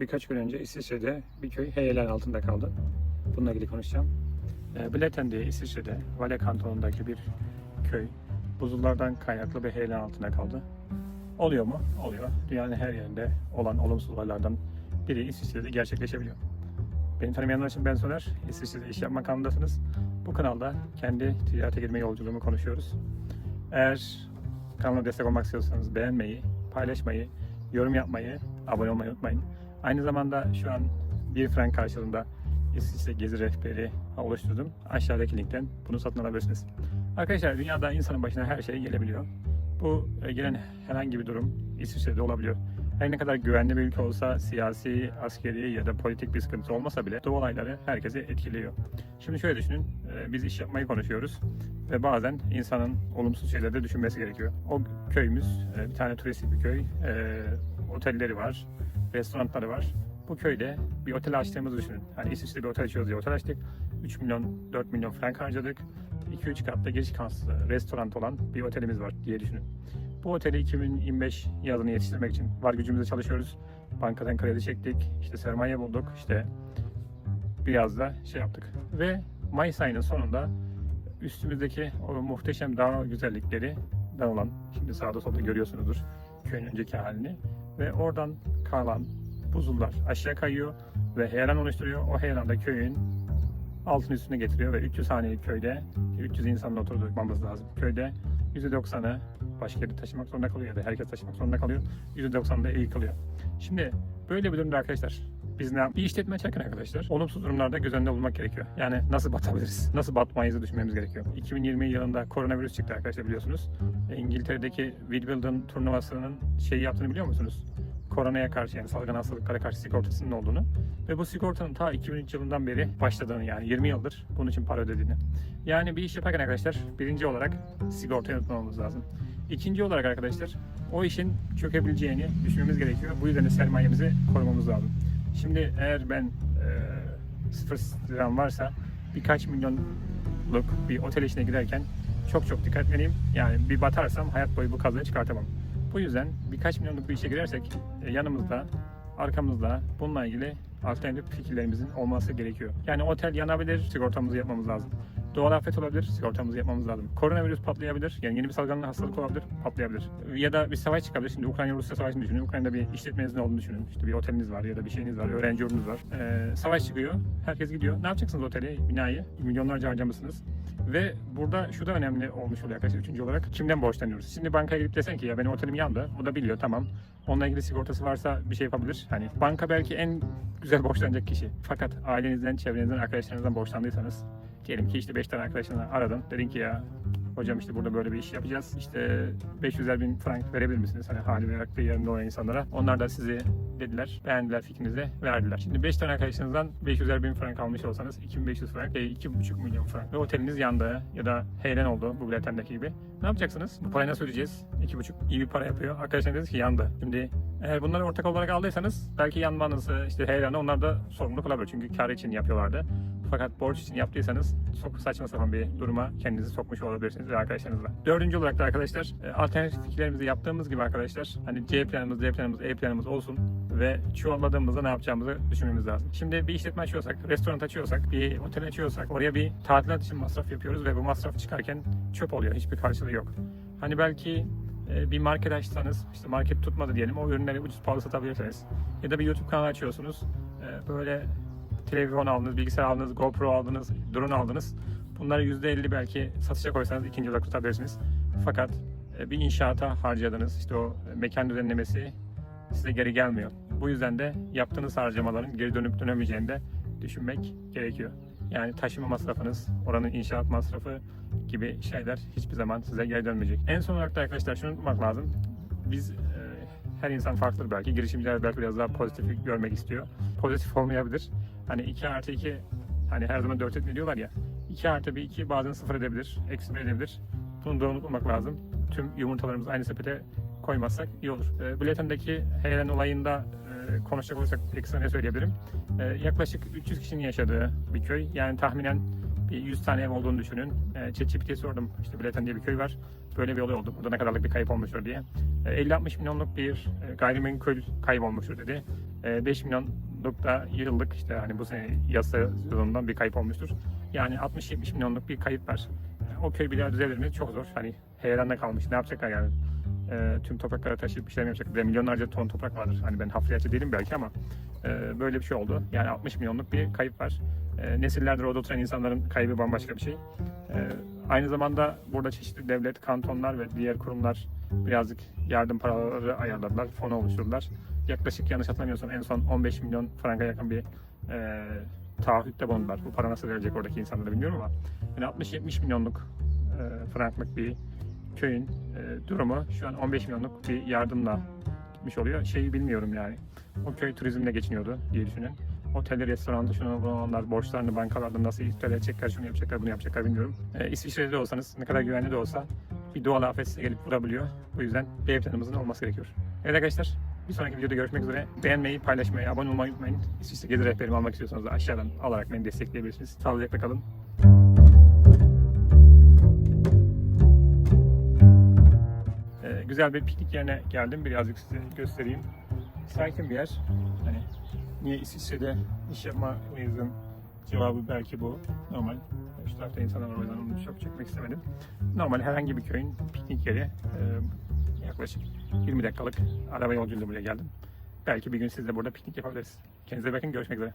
Birkaç gün önce İsviçre'de bir köy heyelan altında kaldı. Bununla ilgili konuşacağım. E, Bleten diye İsviçre'de Vale kantonundaki bir köy buzullardan kaynaklı bir heyelan altında kaldı. Oluyor mu? Oluyor. Dünyanın her yerinde olan olumsuz olaylardan biri İsviçre'de gerçekleşebiliyor. Beni tanımayanlar için ben Soner. İsviçre'de iş yapma kanalındasınız. Bu kanalda kendi ticarete girme yolculuğumu konuşuyoruz. Eğer kanala destek olmak istiyorsanız beğenmeyi, paylaşmayı, yorum yapmayı, abone olmayı unutmayın. Aynı zamanda şu an bir frank karşılığında İsviçre gezi rehberi oluşturdum. Aşağıdaki linkten bunu satın alabilirsiniz. Arkadaşlar dünyada insanın başına her şey gelebiliyor. Bu e, gelen herhangi bir durum İsviçre'de olabiliyor. Her ne kadar güvenli bir ülke olsa siyasi, askeri ya da politik bir sıkıntı olmasa bile bu olayları herkesi etkiliyor. Şimdi şöyle düşünün, e, biz iş yapmayı konuşuyoruz ve bazen insanın olumsuz şeyleri de düşünmesi gerekiyor. O köyümüz e, bir tane turistik bir köy, otelleri var, restoranları var. Bu köyde bir otel açtığımızı düşünün. Hani İsviçre'de bir otel açıyoruz diye otel açtık. 3 milyon, 4 milyon frank harcadık. 2-3 katta giriş kaslı restoran olan bir otelimiz var diye düşünün. Bu oteli 2025 yazını yetiştirmek için var gücümüzle çalışıyoruz. Bankadan kredi çektik, işte sermaye bulduk, işte biraz da şey yaptık. Ve Mayıs ayının sonunda üstümüzdeki o muhteşem dağ güzellikleri olan, şimdi sağda solda görüyorsunuzdur köyün önceki halini ve oradan kalan buzullar aşağı kayıyor ve heyelan oluşturuyor. O heyelan da köyün altın üstüne getiriyor ve 300 hanelik köyde 300 insanla oturtmamız lazım. Köyde %90'ı başka yere taşımak zorunda kalıyor ya da herkes taşımak zorunda kalıyor. %90'ı da iyi kalıyor. Şimdi böyle bir durumda arkadaşlar biz ne Bir işletme açarken arkadaşlar olumsuz durumlarda göz önünde bulmak gerekiyor. Yani nasıl batabiliriz? Nasıl batmayızı düşünmemiz gerekiyor. 2020 yılında koronavirüs çıktı arkadaşlar biliyorsunuz. E, İngiltere'deki Wimbledon turnuvasının şeyi yaptığını biliyor musunuz? Koronaya karşı yani salgın hastalıklara karşı sigortasının olduğunu ve bu sigortanın ta 2003 yılından beri başladığını yani 20 yıldır bunun için para ödediğini. Yani bir iş yaparken arkadaşlar birinci olarak sigortayı unutmamamız lazım. İkinci olarak arkadaşlar o işin çökebileceğini düşünmemiz gerekiyor. Bu yüzden de sermayemizi korumamız lazım. Şimdi eğer ben e, sıfır liram varsa birkaç milyonluk bir otel işine giderken çok çok dikkat etmeliyim. Yani bir batarsam hayat boyu bu kazığı çıkartamam. Bu yüzden birkaç milyonluk bir işe girersek e, yanımızda, arkamızda bununla ilgili alternatif fikirlerimizin olması gerekiyor. Yani otel yanabilir, sigortamızı yapmamız lazım. Doğal afet olabilir, sigortamızı yapmamız lazım. Koronavirüs patlayabilir, yani yeni bir salgınlı hastalık olabilir, patlayabilir. Ya da bir savaş çıkabilir. Şimdi Ukrayna-Rusya savaşını düşünün. Ukrayna'da bir işletmenizin olduğunu düşünün. İşte bir oteliniz var ya da bir şeyiniz var, öğrenci yurdunuz var. Ee, savaş çıkıyor, herkes gidiyor. Ne yapacaksınız oteli, binayı? Milyonlarca harcamışsınız. Ve burada şu da önemli olmuş oluyor arkadaşlar üçüncü olarak. Kimden borçlanıyoruz? Şimdi bankaya gidip desen ki ya benim otelim yandı. O da biliyor tamam. Onunla ilgili sigortası varsa bir şey yapabilir. Hani banka belki en güzel borçlanacak kişi. Fakat ailenizden, çevrenizden, arkadaşlarınızdan borçlandıysanız diyelim ki işte 5 tane arkadaşını aradın. Dedin ki ya hocam işte burada böyle bir iş yapacağız. İşte 500'er bin frank verebilir misiniz? Hani hali ve aklı yerinde olan insanlara. Onlar da sizi dediler, beğendiler fikrinizi verdiler. Şimdi 5 tane arkadaşınızdan 500'er bin frank almış olsanız 2500 frank, e, 2,5 milyon frank ve oteliniz yandı ya da heyelan oldu bu biletendeki gibi. Ne yapacaksınız? Bu parayı nasıl ödeyeceğiz? 2,5 iyi bir para yapıyor. Arkadaşlar dedi ki yandı. Şimdi eğer bunları ortak olarak aldıysanız belki yanmanızı, işte heyelanı onlar da sorumluluk olabilir. Çünkü kar için yapıyorlardı. Fakat borç için yaptıysanız çok saçma sapan bir duruma kendinizi sokmuş olabilirsiniz ve arkadaşlarınızla. Dördüncü olarak da arkadaşlar e, alternatif fikirlerimizi yaptığımız gibi arkadaşlar hani C planımız, D planımız, E planımız olsun ve çoğalmadığımızda ne yapacağımızı düşünmemiz lazım. Şimdi bir işletme açıyorsak, restoran açıyorsak, bir otel açıyorsak oraya bir tadilat için masraf yapıyoruz ve bu masraf çıkarken çöp oluyor. Hiçbir karşılığı yok. Hani belki e, bir market açsanız, işte market tutmadı diyelim, o ürünleri ucuz pahalı satabilirsiniz. Ya da bir YouTube kanalı açıyorsunuz, e, böyle televizyon aldınız, bilgisayar aldınız, GoPro aldınız, drone aldınız. Bunları %50 belki satışa koysanız ikinci olarak tutabilirsiniz. Fakat e, bir inşaata harcadığınız işte o mekan düzenlemesi size geri gelmiyor. Bu yüzden de yaptığınız harcamaların geri dönüp dönemeyeceğini de düşünmek gerekiyor. Yani taşıma masrafınız, oranın inşaat masrafı gibi şeyler hiçbir zaman size geri dönmeyecek. En son olarak da arkadaşlar şunu unutmak lazım. Biz e, her insan farklıdır belki. Girişimciler belki biraz daha pozitif görmek istiyor. Pozitif olmayabilir. Hani 2 artı 2 hani her zaman 4 etme diyorlar ya. 2 artı bir 2 bazen sıfır edebilir, eksi bir edebilir. Bunu da unutmamak lazım. Tüm yumurtalarımızı aynı sepete koymazsak iyi olur. E, Bileten'deki heyelan olayında e, konuşacak olursak ekstra ne söyleyebilirim? E, yaklaşık 300 kişinin yaşadığı bir köy. Yani tahminen bir 100 tane ev olduğunu düşünün. E, ChatGPT'ye sordum. İşte Bileten diye bir köy var. Böyle bir olay oldu. Burada ne kadarlık bir kayıp olmuştur diye. E, 50-60 milyonluk bir e, gayrimenkul kayıp olmuştur dedi. e, 5 milyonluk da yıllık işte hani bu sene yasa yılından bir kayıp olmuştur. Yani 60-70 milyonluk bir kayıp var. O köy düzelir mi? Çok zor. Hani heyelanda kalmış. Ne yapacaklar yani? E, tüm topraklara taşıyıp bir şeyler mi yapacaklar? Bir milyonlarca ton toprak vardır. Hani ben hafriyatçı değilim belki ama e, böyle bir şey oldu. Yani 60 milyonluk bir kayıp var. E, nesillerdir orada oturan insanların kaybı bambaşka bir şey. E, aynı zamanda burada çeşitli devlet, kantonlar ve diğer kurumlar birazcık yardım paraları ayarladılar, fonu oluşturdular. Yaklaşık yanlış hatırlamıyorsam en son 15 milyon franka yakın bir e, taahhütte bulundular. Bu para nasıl verilecek oradaki insanlara bilmiyorum ama yani 60-70 milyonluk e, franklık bir köyün e, durumu şu an 15 milyonluk bir yardımla gitmiş oluyor. Şeyi bilmiyorum yani. O köy turizmle geçiniyordu diye düşünün. Oteli, restoranı, şunu bunu borçlarını bankalardan nasıl iptal edecekler, şunu yapacaklar, bunu yapacaklar bilmiyorum. E, İsviçre'de olsanız ne kadar güvenli de olsa bir doğal afet size gelip vurabiliyor. Bu yüzden ev planımızın olması gerekiyor. Evet arkadaşlar bir sonraki videoda görüşmek üzere. Beğenmeyi, paylaşmayı, abone olmayı unutmayın. İsviçre gezi rehberimi almak istiyorsanız da aşağıdan alarak beni destekleyebilirsiniz. Sağlıcakla kalın. Ee, güzel bir piknik yerine geldim. Birazcık size göstereyim. Sakin bir yer. Hani niye İsviçre'de iş yapmalıyızın cevabı belki bu. Normal. Şu tarafta insanlar var o yüzden onu çok çekmek istemedim. Normal herhangi bir köyün piknik yeri. Ee, yaklaşık 20 dakikalık araba yolculuğu geldim. Belki bir gün siz de burada piknik yapabiliriz. Kendinize bakın. Görüşmek üzere.